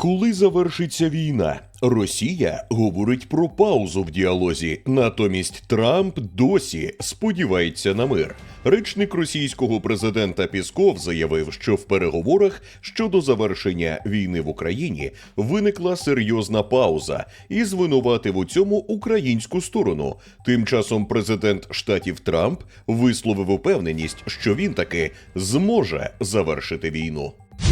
Коли завершиться війна? Росія говорить про паузу в діалозі. Натомість Трамп досі сподівається на мир. Речник російського президента Пісков заявив, що в переговорах щодо завершення війни в Україні виникла серйозна пауза і звинуватив у цьому українську сторону. Тим часом президент штатів Трамп висловив упевненість, що він таки зможе завершити війну.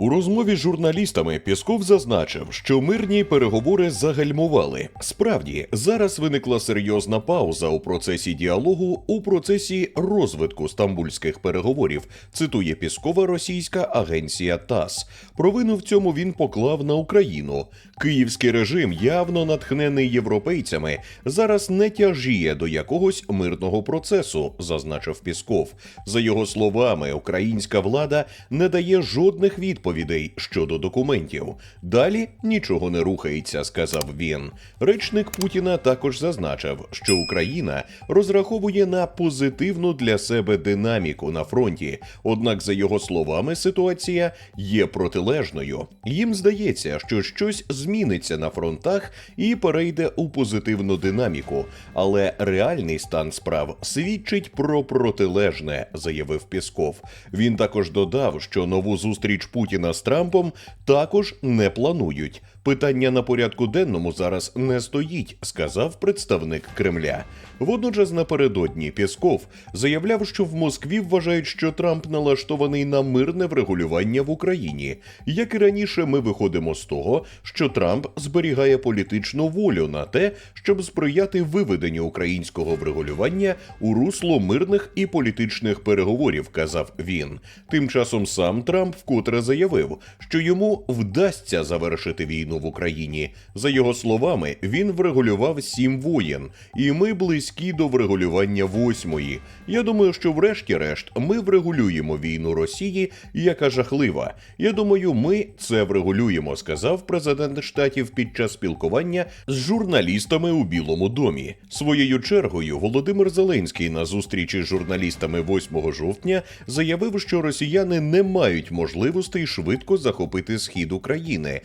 У розмові з журналістами Пісков зазначив, що мирні переговори загальмували. Справді, зараз виникла серйозна пауза у процесі діалогу у процесі розвитку стамбульських переговорів. Цитує Піскова російська агенція ТАСС. Провину в цьому він поклав на Україну. Київський режим, явно натхнений європейцями, зараз не тяжіє до якогось мирного процесу, зазначив Пісков. За його словами, українська влада не дає жодних відповідей щодо документів. Далі нічого не рухається, сказав він. Речник Путіна також зазначив, що Україна розраховує на позитивну для себе динаміку на фронті. Однак, за його словами, ситуація є протилежною. Їм здається, що щось зміниться на фронтах і перейде у позитивну динаміку. Але реальний стан справ свідчить про протилежне, заявив Пісков. Він також додав, що нову зустріч Путіна з Трампом також не планують. Питання на порядку денному зараз не стоїть, сказав представник Кремля. Водночас напередодні Пісков заявляв, що в Москві вважають, що Трамп налаштований на мирне врегулювання в Україні. Як і раніше, ми виходимо з того, що Трамп зберігає політичну волю на те, щоб сприяти виведенню українського врегулювання у русло мирних і політичних переговорів, казав він. Тим часом сам Трамп вкотре заявив, що йому вдасться завершити війну в Україні. За його словами, він врегулював сім воєн, і ми близькі до врегулювання восьмої. Я думаю, що врешті-решт ми врегулюємо війну Росії, яка жахлива. Я думаю, ми це врегулюємо, сказав президент штатів під час спілкування з журналістами у Білому домі. Своєю чергою Володимир Зеленський на зустрічі з журналістами 8 жовтня заявив, що росіяни не мають можливостей швидко захопити схід України,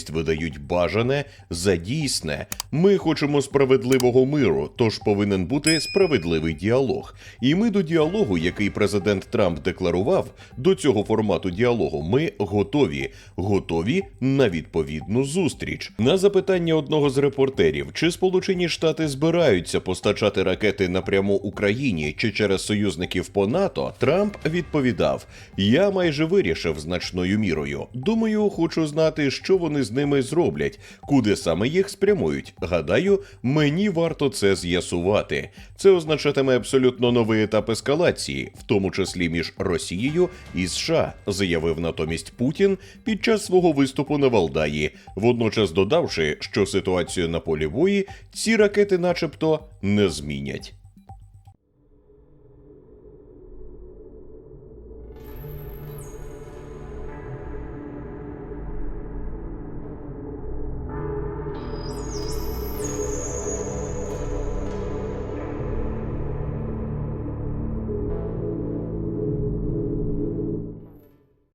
натомість видають бажане за дійсне. Ми хочемо справедливого миру, тож повинен бути справедливий діалог. І ми до діалогу, який президент Трамп декларував, до цього формату діалогу ми готові, готові на відповідну зустріч. На запитання одного з репортерів, чи Сполучені Штати збираються постачати ракети напряму Україні чи через союзників по НАТО, Трамп відповідав: Я майже вирішив значною мірою. Думаю, хочу знати, що вони з ними зроблять, куди саме їх спрямують. Гадаю, мені варто це з'ясувати. Це означатиме абсолютно новий етап ескалації, в тому числі між Росією і США, заявив натомість Путін під час свого виступу на Валдаї, водночас додавши, що ситуацію на полі бої ці ракети, начебто, не змінять.